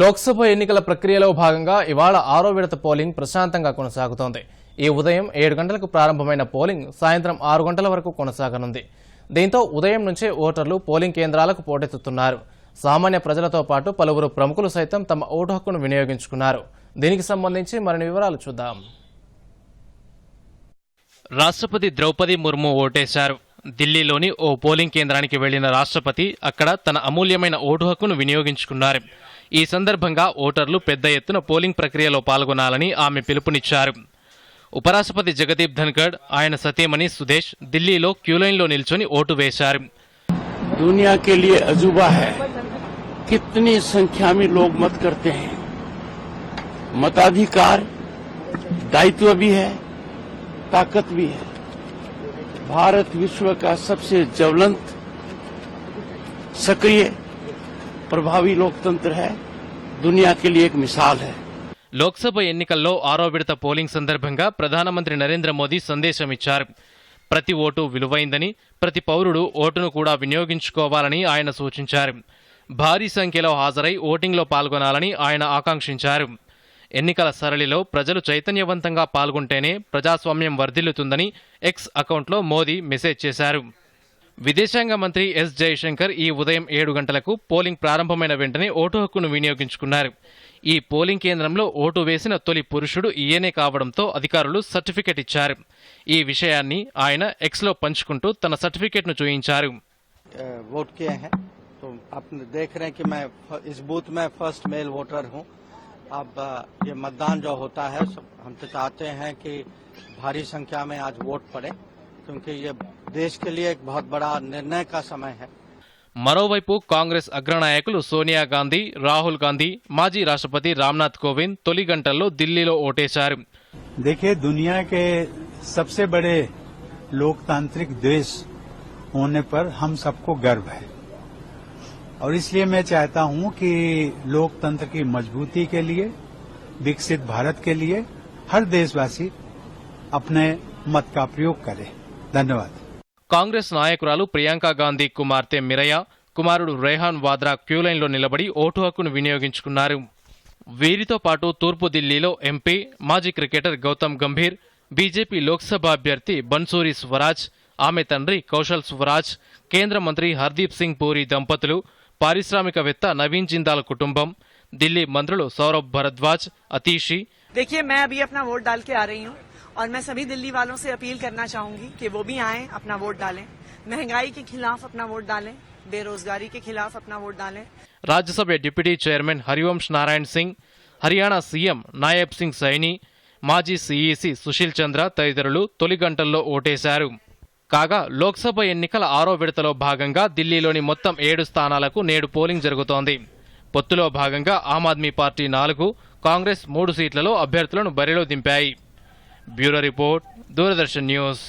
లోక్సభ ఎన్నికల ప్రక్రియలో భాగంగా ఇవాళ ఆరో విడత పోలింగ్ ప్రశాంతంగా కొనసాగుతోంది. ఈ ఉదయం ఏడు గంటలకు ప్రారంభమైన పోలింగ్ సాయంత్రం ఆరు గంటల వరకు కొనసాగనుంది. దీంతో ఉదయం నుంచే ఓటర్లు పోలింగ్ కేంద్రాలకు పోటెత్తుతున్నారు. సామాన్య ప్రజలతో పాటు పలువురు ప్రముఖులు సైతం తమ ఓటు హక్కును వినియోగించుకున్నారు. దీనికి సంబంధించి మరిన్ని వివరాలు చూద్దాం. రాష్ట్రపతి ద్రౌపది ముర్ము ఓటేశారు. ఢిల్లీలోని ఓ పోలింగ్ కేంద్రానికి వెళ్ళిన రాష్ట్రపతి అక్కడ తన అమూల్యమైన ఓటు హక్కును వినియోగించుకున్నారు. ఈ సందర్భంగా ఓటర్లు పెద్ద ఎత్తున పోలింగ్ ప్రక్రియలో పాల్గొనాలని ఆమె పిలుపునిచ్చారు ఉపరాష్ట్రపతి జగదీప్ ధన్కడ్ ఆయన సతీమణి సుదేశ్ ఢిల్లీలో క్యూలైన్లో నిల్చొని ఓటు వేశారు दुनिया के लिए अजूबा है कितनी संख्या में लोग मत करते हैं मताधिकार दायित्व भी है ताकत भी है भारत विश्व का सबसे ज्वलंत सक्रिय प्रभावी लोकतंत्र है दुनिया के लिए एक मिसाल है లోక్సభ ఎన్నికల్లో ఆరో విడత పోలింగ్ సందర్భంగా ప్రధానమంత్రి నరేంద్ర మోదీ సందేశం ఇచ్చారు ప్రతి ఓటు విలువైందని ప్రతి పౌరుడు ఓటును కూడా వినియోగించుకోవాలని ఆయన సూచించారు భారీ సంఖ్యలో హాజరై ఓటింగ్లో పాల్గొనాలని ఆయన ఆకాంక్షించారు ఎన్నికల సరళిలో ప్రజలు చైతన్యవంతంగా పాల్గొంటేనే ప్రజాస్వామ్యం వర్ధిల్లుతుందని ఎక్స్ అకౌంట్లో మోదీ మెసేజ్ చేశారు విదేశాంగ మంత్రి ఎస్ జయశంకర్ ఈ ఉదయం ఏడు గంటలకు పోలింగ్ ప్రారంభమైన వెంటనే ఓటు హక్కును వినియోగించుకున్నారు ఈ పోలింగ్ కేంద్రంలో ఓటు వేసిన తొలి పురుషుడు ఈయనే కావడంతో అధికారులు సర్టిఫికెట్ ఇచ్చారు ఈ విషయాన్ని ఆయన ఎక్స్లో పంచుకుంటూ తన సర్టిఫికెట్ను చూయించారు अ, वोट किए हैं तो आप देख रहे हैं कि मैं फ- इस बूथ में फर्स्ट मेल वोटर हूं अब अ, ये मतदान जो होता है सब हम तो चाहते हैं कि भारी संख्या में आज वोट पड़े क्योंकि ये देश के लिए एक बहुत बड़ा निर्णय का समय है మరోవైపు కాంగ్రెస్ అగ్రనాయకులు సోనియా గాంధీ రాహుల్ గాంధీ మాజీ రాష్ట్రపతి రామ్నాథ్ కోవింద్ తొలి గంటల్లో ఢిల్లీలో ఓటేశారు देखिए दुनिया के सबसे बड़े लोकतांत्रिक देश होने पर हम सबको गर्व है और इसलिए मैं चाहता हूं कि लोकतंत्र की मजबूती के लिए विकसित भारत के लिए हर देशवासी अपने मत का प्रयोग करे धन्यवाद కాంగ్రెస్ నాయకురాలు ప్రియాంక గాంధీ కుమార్తె మిరయ కుమారుడు రేహాన్ వాద్రా క్యూలైన్లో నిలబడి ఓటు హక్కును వినియోగించుకున్నారు వీరితో పాటు తూర్పు ఢిల్లీలో ఎంపీ మాజీ క్రికెటర్ గౌతమ్ గంభీర్ బీజేపీ లోక్సభ అభ్యర్థి బన్సూరి స్వరాజ్ ఆమె తండ్రి కౌశల్ స్వరాజ్ కేంద్ర మంత్రి హర్దీప్ సింగ్ పూరి దంపతులు పారిశ్రామికవేత్త నవీన్ జిందాల్ కుటుంబం ఢిల్లీ మంత్రులు సౌరభ్ భరద్వాజ్ అతీషి देखिए मैं अभी अपना वोट डाल के आ रही हूँ और मैं सभी दिल्ली वालों से अपील करना चाहूंगी कि वो भी आएं अपना वोट डालें महंगाई के खिलाफ अपना वोट डालें बेरोजगारी के खिलाफ अपना वोट डालें Rajya Sabha deputy chairman Harivansh Narayan Singh Haryana CM Nayab Singh Saini మాజీ సీఈసీ సుశీల్ చంద్ర తదితరులు తొలి గంటల్లో ఓటేశారు కాగా లోక్సభ ఎన్నికల ఆరో విడతలో భాగంగా ఢిల్లీలోని మొత్తం ఏడు స్థానాలకు నేడు పోలింగ్ జరుగుతోంది పొత్తులో భాగంగా ఆమ్ ఆద్మీ పార్టీ నాలుగు కాంగ్రెస్ మూడు సీట్లలో అభ్యర్థులను బరిలో దింపాయి Bureau report Doordarshan news